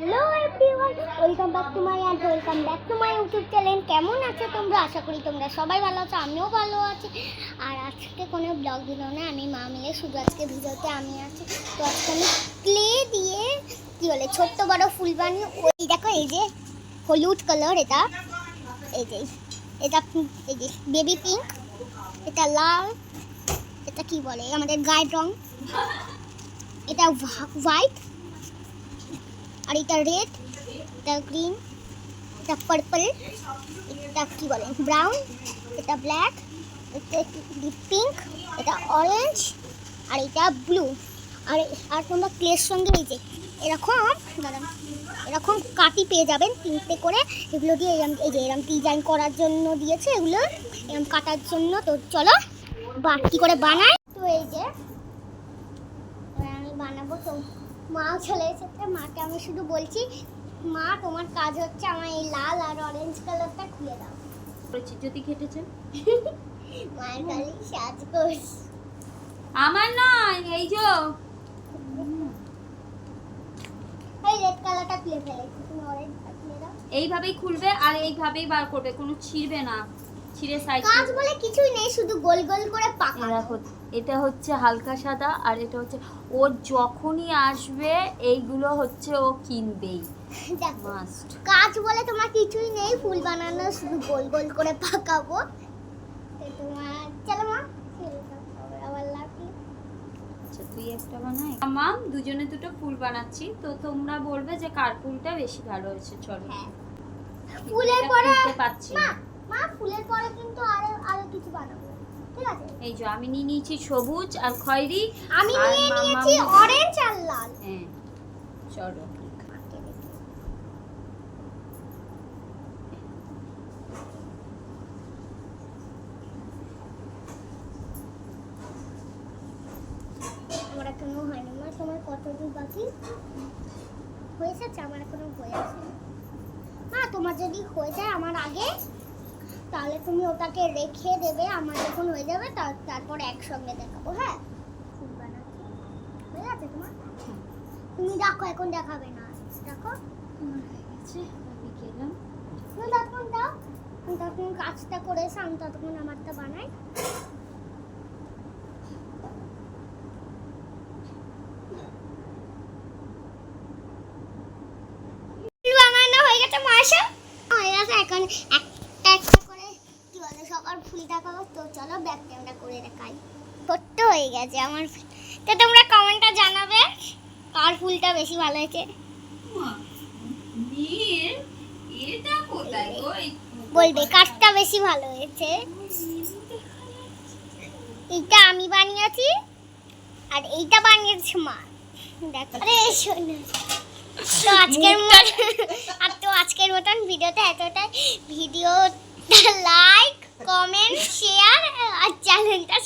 Hello everyone welcome back to my and welcome back to my YouTube channel কেমন আছো তোমরা? আশা করি তোমরা সবাই ভালো আছো, আমিও ভালো আছি। আর আজকে কোনো ব্লগ দিল না, আমি মা মিলে শুধু আজকে ভিডিওতে আমি আছি। তো আজকে আমি ক্লে দিয়ে, কি বলে, ছোট্ট বড় ফুল বানিয়ে, ওই দেখো, এই যে হলুদ কালার এটা। এই যে, এটা এই যে বেবি পিঙ্ক এটা লাল, এটা কি বলে, আমাদের গায়ের রং। এটা হোয়াইট আর এটা রেড এটা গ্রিন এটা পার্পল এটা কি বলে? ব্রাউন এটা ব্ল্যাক এটা ডিপ পিঙ্ক এটা অরেঞ্জ আর এটা ব্লু আর আর তোমরা ক্লের সঙ্গে এই যে, এরকম দাঁড়ান এরকম কাটি পেয়ে যাবেন, তিনটে করে। এগুলো দিয়ে এরকম এই যে এরকম ডিজাইন করার জন্য দিয়েছে, এগুলো এরকম কাটার জন্য। তো চলো, বা, কী করে বানায় তো এই যে আমি বানাবো তো। মাও চলে এসেছে মাকে আমি শুধু বলছি মা তোমার কাজ হচ্ছে আমার এই লাল আর অরেঞ্জ কালারটা খুলে দাও। করেছি জ্যোতি খেটেছে? মায়ের খালি সাজ করছি আমার নয় এই যে এই রেড কালারটা খুলে ফেলেছি তুমি অরেঞ্জটা খুলে দাও। এইভাবেই খুলবে আর এইভাবেই বার করবে কোনো ছিঁড়বে না। ছিঁড়ে সাইড কাজ বলে কিছুই নেই শুধু গোল গোল করে পাকা। দেখো এটা হচ্ছে হালকা সাদা আর এটা হচ্ছে ও যখনই আসবে এইগুলো হচ্ছে ও কিনবেই। কাজ বলে তোমার কিছুই নেই ফুল বানানো শুধু গোল গোল করে পাকাবো। তোমার চলো মা আচ্ছা তুই একটা বানাই। মাম দুজনে দুটো ফুল বানাচ্ছি তো তোমরা বলবে যে কার ফুলটা বেশি ভালো হয়েছে চলো। হ্যাঁ। ফুলের পরে পাচ্ছি না। মা ফুলের পরে কিন্তু আরও আরও কিছু বানাবো। ঠিক আছে? এই যে আমি নিয়ে নিয়েছি সবুজ আর খয়েরি আমি নিয়ে নিয়েছি অরেঞ্জ আর লাল। হ্যাঁ চলো। এখনও হয়নি মা তোমার কত দূর বাকি? হয়ে যাচ্ছে আমার এখনও হয়ে আছে। মা তোমার যদি হয়ে যায় আমার তাহলে তুমি ওটাকে রেখে দেবে আমার যখন হয়ে যাবে তার- তারপর একসঙ্গে দেখাবো হ্যাঁ? হয়ে গেছে তোমার? তুমি দেখো এখন দেখাবে না। দেখো। আমি গেলাম। তুমি তখন দাও আমি তখন কাজটা করে এসে আমি ততক্ষণ আমারটা বানাই। এখন একটা একটা করে কি ফুল দেখাবো তো চলো ব্যাক ক্যামেরা করে দেখাই। ছোট্ট হয়ে গেছে আমার তো তোমরা কমেন্টটা জানাবে কার ফুলটা বেশি ভালো হয়েছে। বলবে কারটা বেশি ভালো হয়েছে? এইটা আমি বানিয়েছি আর এইটা বানিয়েছে মা। দেখো। আরে শোনো। তো আজকের মতন আর তো আজকের মতন ভিডিওটা এতটাই। ভিডিও লাইক কমেন্ট শেয়ার আর চ্যানেলটা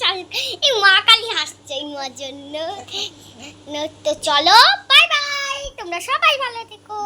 এই মা কালী হাসছে এই মার জন্য। তো চলো বাই বাই তোমরা সবাই ভালো থেকো।